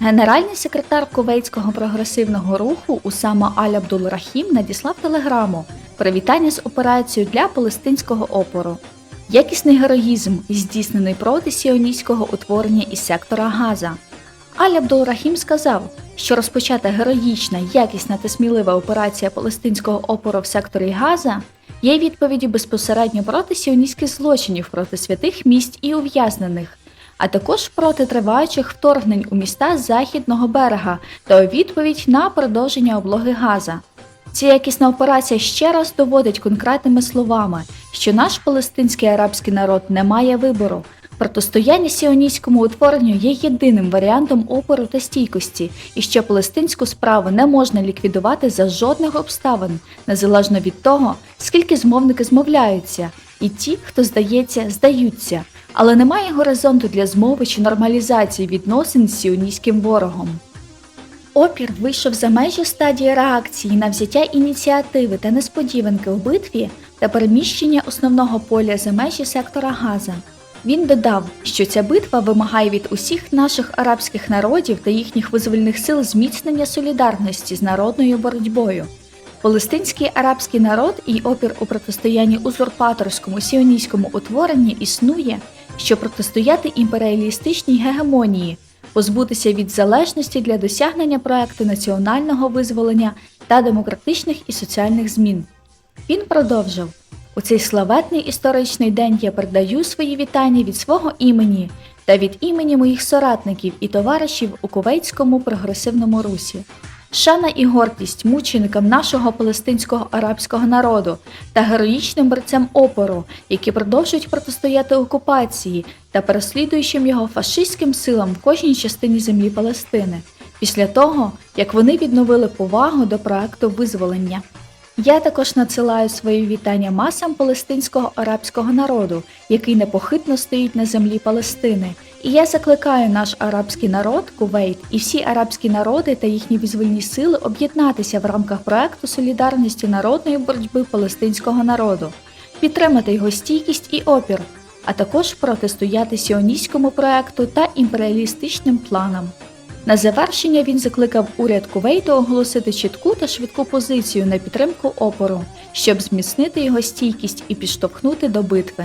Генеральний секретар Кувейтського прогресивного руху Усама Аль Абдул Рахім надіслав телеграму привітання з операцією для палестинського опору. Якісний героїзм, здійснений проти сіоністського утворення із сектора Газа. Аль Абдул Рахім сказав, що розпочата героїчна, якісна та смілива операція палестинського опору в секторі Газа є відповіддю безпосередньо проти сіоністських злочинів проти святих місць і ув'язнених, а також проти триваючих вторгнень у міста Західного берега та у відповідь на продовження облоги Газа. Ця якісна операція ще раз доводить конкретними словами, що наш палестинський арабський народ не має вибору. Протистояння сіоністському утворенню є єдиним варіантом опору та стійкості, і що палестинську справу не можна ліквідувати за жодних обставин, незалежно від того, скільки змовники змовляються, і ті, хто здається, здаються, але немає горизонту для змови чи нормалізації відносин з сіоністським ворогом. Опір вийшов за межі стадії реакції на взяття ініціативи та несподіванки у битві та переміщення основного поля за межі сектора Газа. Він додав, що ця битва вимагає від усіх наших арабських народів та їхніх визвольних сил зміцнення солідарності з народною боротьбою. Палестинський арабський народ і опір у протистоянні узурпаторському сіоністському утворенні існує, щоб протистояти імперіалістичній гегемонії, позбутися від залежності для досягнення проекту національного визволення та демократичних і соціальних змін. Він продовжив. У цей славетний історичний день я передаю свої вітання від свого імені та від імені моїх соратників і товаришів у Кувейтському прогресивному русі. Шана і гордість мученикам нашого палестинського арабського народу та героїчним борцям опору, які продовжують протистояти окупації та переслідуючим його фашистським силам в кожній частині землі Палестини, після того як вони відновили повагу до проекту визволення. Я також надсилаю свої вітання масам палестинського арабського народу, який непохитно стоїть на землі Палестини. І я закликаю наш арабський народ, Кувейт, і всі арабські народи та їхні визвольні сили об'єднатися в рамках проекту солідарності народної боротьби палестинського народу, підтримати його стійкість і опір, а також протистояти сіоністському проекту та імперіалістичним планам. На завершення він закликав уряд Кувейту оголосити чітку та швидку позицію на підтримку опору, щоб зміцнити його стійкість і підштовхнути до битви.